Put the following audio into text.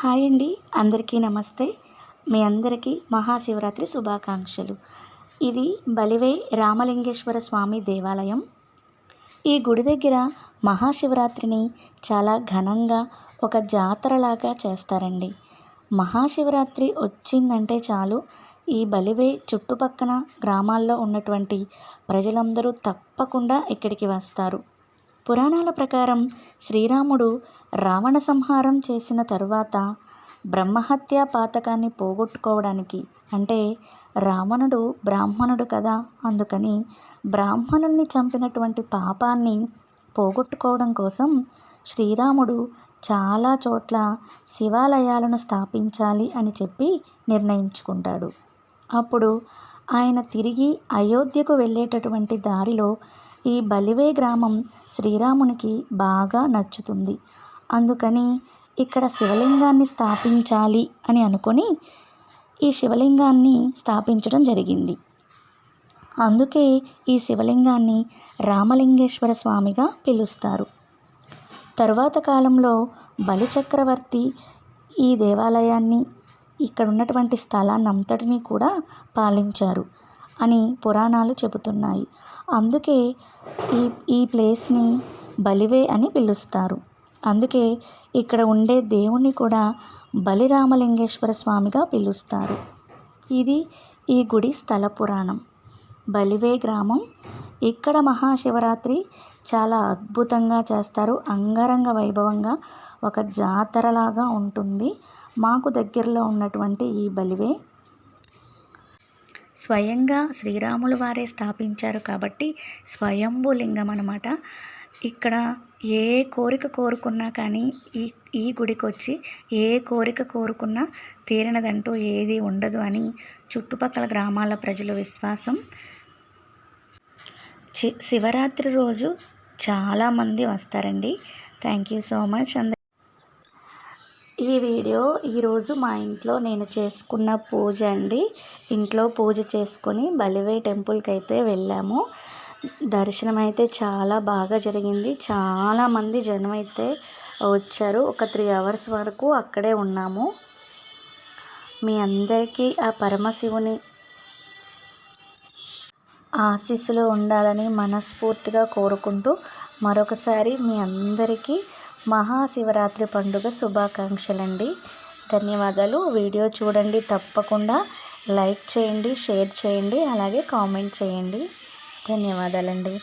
Hi అండి. అందరికీ నమస్తే. మీ అందరికీ మహాశివరాత్రి శుభాకాంక్షలు. ఇది బలివే రామలింగేశ్వర స్వామి దేవాలయం. ఈ గుడి దగ్గర మహాశివరాత్రిని చాలా ఘనంగా ఒక జాతరలాగా చేస్తారండి. మహాశివరాత్రి వచ్చిందంటే చాలు ఈ బలివే చుట్టుపక్కన గ్రామాల్లో ఉన్నటువంటి ప్రజలందరూ తప్పకుండా ఇక్కడికి వస్తారు. పురాణాల ప్రకారం శ్రీరాముడు రావణ సంహారం చేసిన తరువాత బ్రహ్మహత్య పాతకాన్ని పోగొట్టుకోవడానికి అంటే రావణుడు బ్రాహ్మణుడు కదా అందుకని బ్రాహ్మణుణ్ణి చంపినటువంటి పాపాన్ని పోగొట్టుకోవడం కోసం శ్రీరాముడు చాలా చోట్ల శివాలయాలను స్థాపించాలి అని చెప్పి నిర్ణయించుకుంటాడు. అప్పుడు ఆయన తిరిగి అయోధ్యకు వెళ్ళేటటువంటి దారిలో ఈ బలివే గ్రామం శ్రీరామునికి బాగా నచ్చుతుంది. అందుకని ఇక్కడ శివలింగాన్ని స్థాపించాలి అని అనుకొని ఈ శివలింగాన్ని స్థాపించడం జరిగింది. అందుకే ఈ శివలింగాన్ని రామలింగేశ్వర స్వామిగా పిలుస్తారు. తరువాత కాలంలో బలిచక్రవర్తి ఈ దేవాలయాన్ని ఇక్కడ ఉన్నటువంటి స్థలాన్ని అంతటినీ కూడా పాలించారు. అని పురాణాలు చెబుతున్నాయి. అందుకే ఈ ఈ ప్లేస్ని బలివే అని పిలుస్తారు. అందుకే ఇక్కడ ఉండే దేవుణ్ణి కూడా బలిరామలింగేశ్వర స్వామిగా పిలుస్తారు. ఇది ఈ గుడి స్థల పురాణం. బలివే గ్రామం. ఇక్కడ మహాశివరాత్రి చాలా అద్భుతంగా చేస్తారు. అంగరంగ వైభవంగా ఒక జాతరలాగా ఉంటుంది. మాకు దగ్గరలో ఉన్నటువంటి ఈ బలివే స్వయంగా శ్రీరాములు వారే స్థాపించారు కాబట్టి స్వయంభూ లింగం అనమాట ఇక్కడ ఏ కోరిక కోరుకున్నా కానీ ఈ ఈ గుడికి వచ్చి ఏ కోరిక కోరుకున్నా తీరినదంటూ ఏది ఉండదు అని చుట్టుపక్కల గ్రామాల ప్రజల విశ్వాసం. చి శివరాత్రి రోజు చాలామంది వస్తారండి. Thank you so much. అందరు ఈ వీడియో ఈరోజు మా ఇంట్లో నేను చేసుకున్న పూజ అండి. ఇంట్లో పూజ చేసుకొని బలివే టెంపుల్కి అయితే వెళ్ళాము. దర్శనం అయితే చాలా బాగా జరిగింది. చాలామంది జనం అయితే వచ్చారు. ఒక త్రీ అవర్స్ వరకు అక్కడే ఉన్నాము. మీ అందరికీ ఆ పరమశివుని ఆశీస్సులు ఉండాలని మనస్ఫూర్తిగా కోరుకుంటూ మరొకసారి మీ అందరికీ మహాశివరాత్రి పండుగ శుభాకాంక్షలండి. ధన్యవాదాలు. వీడియో చూడండి తప్పకుండా లైక్ చేయండి షేర్ చేయండి అలాగే కామెంట్ చేయండి. ధన్యవాదాలండి.